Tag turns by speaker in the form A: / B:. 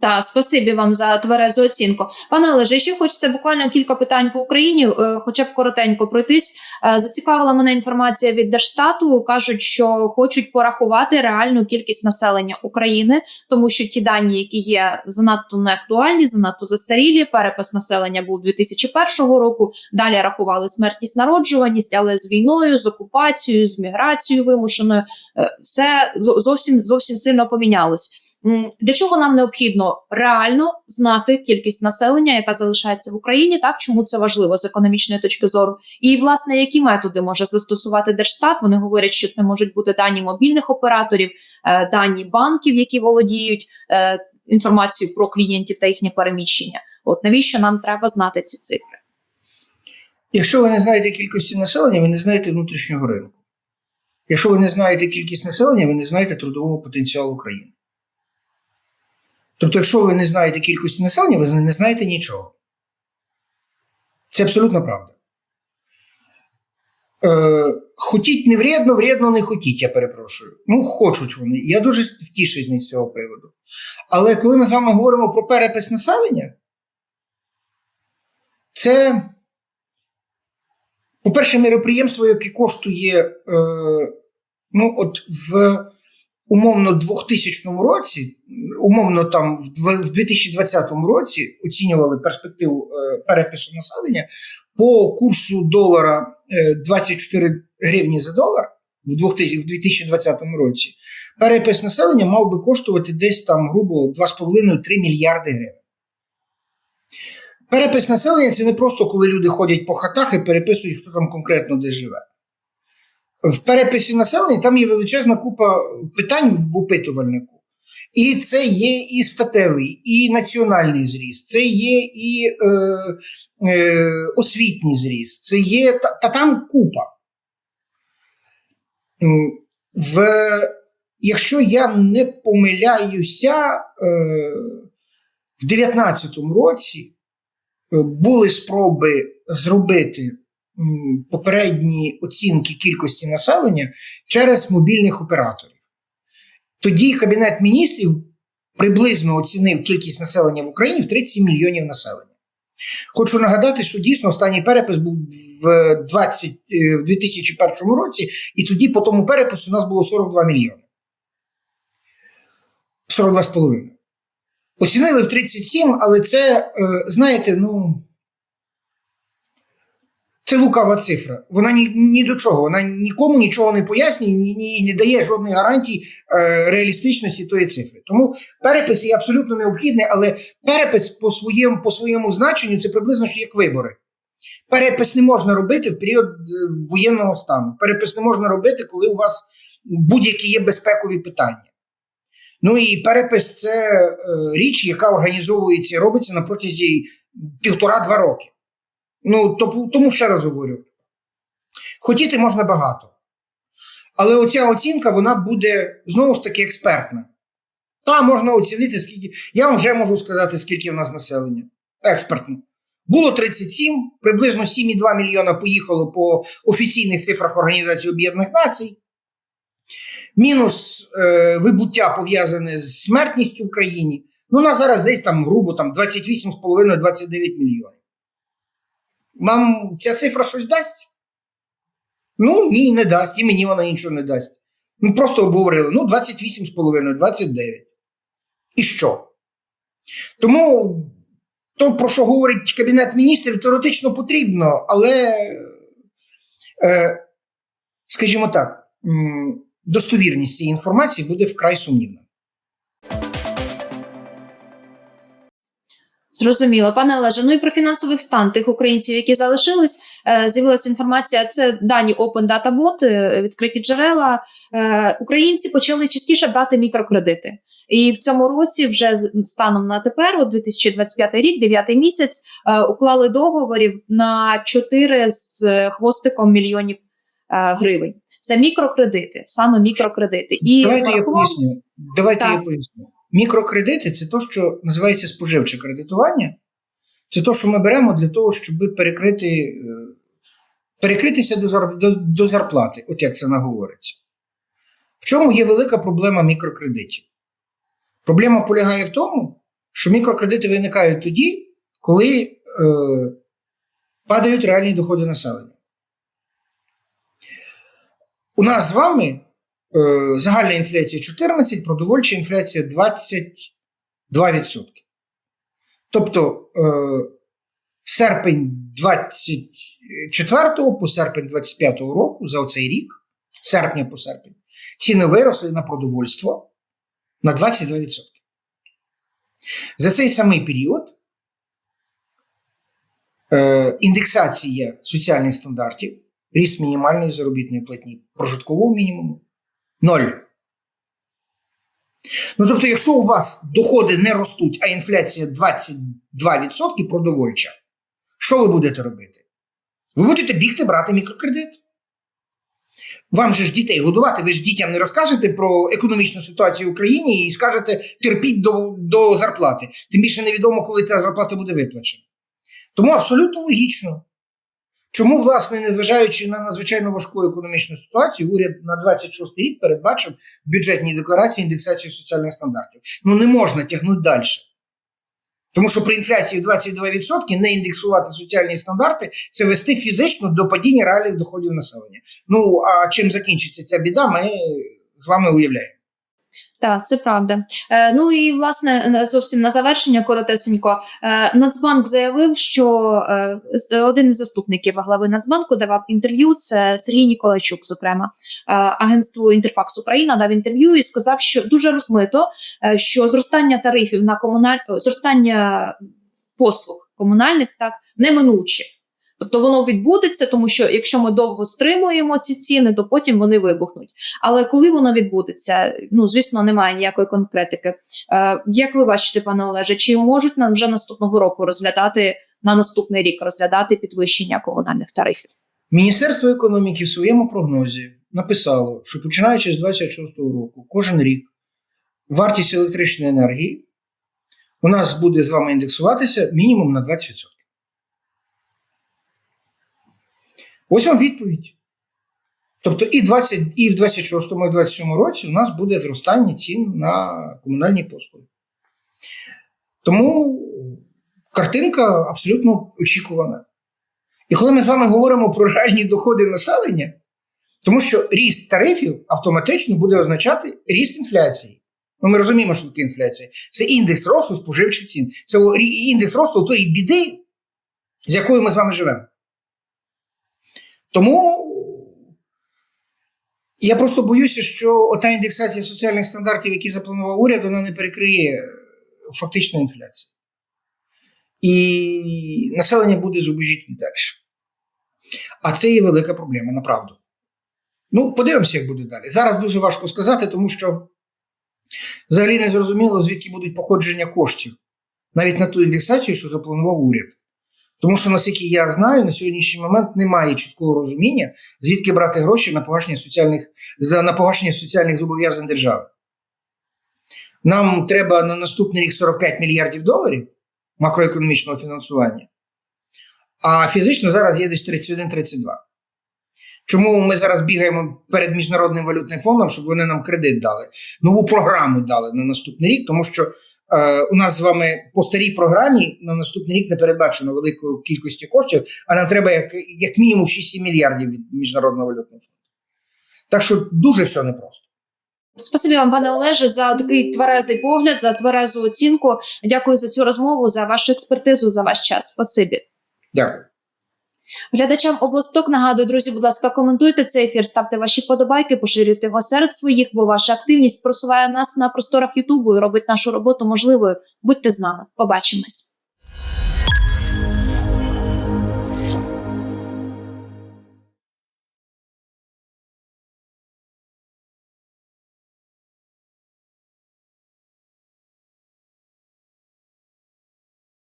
A: Та спасибі вам за тверезу оцінку. Пане Олеже, ще хочеться буквально кілька питань по Україні, е, хоча б коротенько пройтись. Е, Зацікавила мене інформація від Держстату. кажуть, що хочуть порахувати реальну кількість населення України, тому що ті дані, які є, занадто неактуальні, занадто застарілі. Перепис населення був 2001 року. Далі рахували смертність, народжуваність, але з війною, з окупацією, з міграцією вимушеною, е, все зовсім зовсім сильно помінялось. Для чого нам необхідно реально знати кількість населення, яка залишається в Україні, так чому це важливо з економічної точки зору, і власне які методи може застосувати Держстат? Вони говорять, що це можуть бути дані мобільних операторів, е, дані банків, які володіють е, інформацією про клієнтів та їхнє переміщення. От навіщо нам треба знати ці цифри?
B: Якщо ви не знаєте кількості населення, ви не знаєте внутрішнього ринку. Якщо ви не знаєте кількість населення, ви не знаєте трудового потенціалу країни. Тобто, якщо ви не знаєте кількості населення, ви не знаєте нічого. Це абсолютно правда. Е, хотіть не вредно, вредно не хотіть, я перепрошую. Ну, хочуть вони. Я дуже втішений з цього приводу. Але коли ми з вами говоримо про перепис населення, це, по-перше, мероприємство, яке коштує е, ну, от в умовно 2000 році, умовно там в 2020 році оцінювали перспективу е, перепису населення по курсу долара е, 24 гривні за долар в 2000 в 2020 році. Перепис населення мав би коштувати десь там грубо 2,5-3 мільярди гривень. Перепис населення це не просто коли люди ходять по хатах і переписують, хто там конкретно де живе. В переписі населення там є величезна купа питань в опитувальнику. І це є і статевий, і національний зріст, це є і е, е, освітній зріст, це є та, та там купа. В, якщо я не помиляюся, е, в 2019 році е, були спроби зробити попередні оцінки кількості населення через мобільних операторів. Тоді Кабінет міністрів приблизно оцінив кількість населення в Україні в 37 мільйонів населення. Хочу нагадати, що дійсно останній перепис був в, 20, е, в 2001 році, і тоді по тому перепису у нас було 42 мільйони. 42,5. Оцінили в 37, але це, е, знаєте, ну. Це лукава цифра. Вона ні, ні до чого, вона нікому нічого не пояснює ні, ні, не дає жодних гарантій е, реалістичності тої цифри. Тому перепис є абсолютно необхідний, але перепис по своєму, по своєму значенню це приблизно що як вибори. Перепис не можна робити в період е, воєнного стану. Перепис не можна робити, коли у вас будь-які є безпекові питання. Ну і перепис це е, річ, яка організовується і робиться на протязі півтора-два роки. Ну, то- тому ще раз говорю: хотіти можна багато. Але оця оцінка вона буде знову ж таки експертна. Та можна оцінити, скільки. Я вам вже можу сказати, скільки в нас населення. Експертно. Було 37, приблизно 7,2 мільйона поїхало по офіційних цифрах Організації Об'єднаних Націй. Мінус е, вибуття пов'язане з смертністю в країні. Ну, у нас зараз десь там грубо там 28,5-29 мільйонів. Вам ця цифра щось дасть? Ну, ні, не дасть, і мені вона нічого не дасть. Ну, просто обговорили, ну, 28,5, 29. І що? Тому то, про що говорить Кабінет міністрів, теоретично потрібно, але, е, скажімо так, достовірність цієї інформації буде вкрай сумнівна.
A: Зрозуміло, пане Олеже. Ну і про фінансовий стан тих українців, які залишились, е, з'явилася інформація. Це дані Open Data Bot, е, відкриті джерела. Е, Українці почали частіше брати мікрокредити, і в цьому році, вже станом на тепер, от 2025 рік, 9 місяць, уклали договорів на 4 з хвостиком мільйонів гривень. Це мікрокредити, саме мікрокредити. І
B: Давайте я поясню. Давайте
A: Так.
B: я поясню. Мікрокредити це то, що називається споживче кредитування. Це то, що ми беремо для того, щоб перекрити, е, перекритися до, зар- до, до зарплати, от як це наговориться. В чому є велика проблема мікрокредитів? Проблема полягає в тому, що мікрокредити виникають тоді, коли е, падають реальні доходи населення. У нас з вами загальна інфляція 14, продовольча інфляція 22%. Тобто е, серпень 24 по серпень 25 року за оцей рік, серпня по серпень, ціни виросли на продовольство на 22%. За цей самий період е, індексація соціальних стандартів, ріст мінімальної заробітної платні, прожиткового мінімуму ноль. Ну, тобто, якщо у вас доходи не ростуть, а інфляція 22% продовольча, що ви будете робити? Ви будете бігти брати мікрокредит. Вам же ж дітей годувати, ви ж дітям не розкажете про економічну ситуацію в Україні і скажете терпіть до, до зарплати. Тим більше невідомо, коли ця зарплата буде виплачена. Тому абсолютно логічно. Чому, власне, незважаючи на надзвичайно важку економічну ситуацію, уряд на 26 рік передбачив в бюджетній декларації індексацію соціальних стандартів? Ну не можна тягнути далі. Тому що при інфляції в 22% не індексувати соціальні стандарти це вести фізично до падіння реальних доходів населення. Ну а чим закінчиться ця біда, ми з вами уявляємо.
A: Так, це правда. Е, ну і власне зовсім на завершення коротесенько. Е, Нацбанк заявив, що е, один із заступників глави Нацбанку давав інтерв'ю. Це Сергій Ніколайчук, зокрема, е, агентству Інтерфакс Україна дав інтерв'ю і сказав, що дуже розмито, е, що зростання тарифів на комуналь е, зростання послуг комунальних так неминуче. Тобто воно відбудеться, тому що якщо ми довго стримуємо ці ціни, то потім вони вибухнуть. Але коли воно відбудеться, ну звісно, немає ніякої конкретики. Е, як ви бачите, пане Олеже, чи можуть нам вже наступного року розглядати на наступний рік розглядати підвищення комунальних тарифів?
B: Міністерство економіки в своєму прогнозі написало, що починаючи з 26-го року, кожен рік вартість електричної енергії у нас буде з вами індексуватися мінімум на 20%. Ось вам відповідь. Тобто і, 20, і в 26-му, і в 27 році у нас буде зростання цін на комунальні послуги. Тому картинка абсолютно очікувана. І коли ми з вами говоримо про реальні доходи населення, тому що ріст тарифів автоматично буде означати ріст інфляції. Ну, ми розуміємо, що таке інфляція. Це індекс росту споживчих цін. Це індекс росту тої біди, з якою ми з вами живемо. Тому я просто боюся, що ота індексація соціальних стандартів, які запланував уряд, вона не перекриє фактичну інфляцію. І населення буде зубожіти далі. А це є велика проблема, направду. Ну, подивимося, як буде далі. Зараз дуже важко сказати, тому що взагалі не зрозуміло, звідки будуть походження коштів, навіть на ту індексацію, що запланував уряд. Тому що, наскільки я знаю, на сьогоднішній момент немає чіткого розуміння, звідки брати гроші на погашення соціальних, на погашення соціальних зобов'язань держави. Нам треба на наступний рік 45 мільярдів доларів макроекономічного фінансування, а фізично зараз є десь 31-32. Чому ми зараз бігаємо перед Міжнародним валютним фондом, щоб вони нам кредит дали, нову програму дали на наступний рік, тому що у нас з вами по старій програмі на наступний рік не передбачено великої кількості коштів, а нам треба як, як мінімум 6 мільярдів від Міжнародного валютного фонду. Так що дуже все непросто.
A: Спасибі вам, пане Олеже, за такий тверезий погляд, за тверезу оцінку. Дякую за цю розмову, за вашу експертизу, за ваш час. Спасибі.
B: Дякую.
A: Глядачам областок нагадую, друзі, будь ласка, коментуйте цей ефір, ставте ваші подобайки, поширюйте його серед своїх, бо ваша активність просуває нас на просторах Ютубу і робить нашу роботу можливою. Будьте з нами. Побачимось.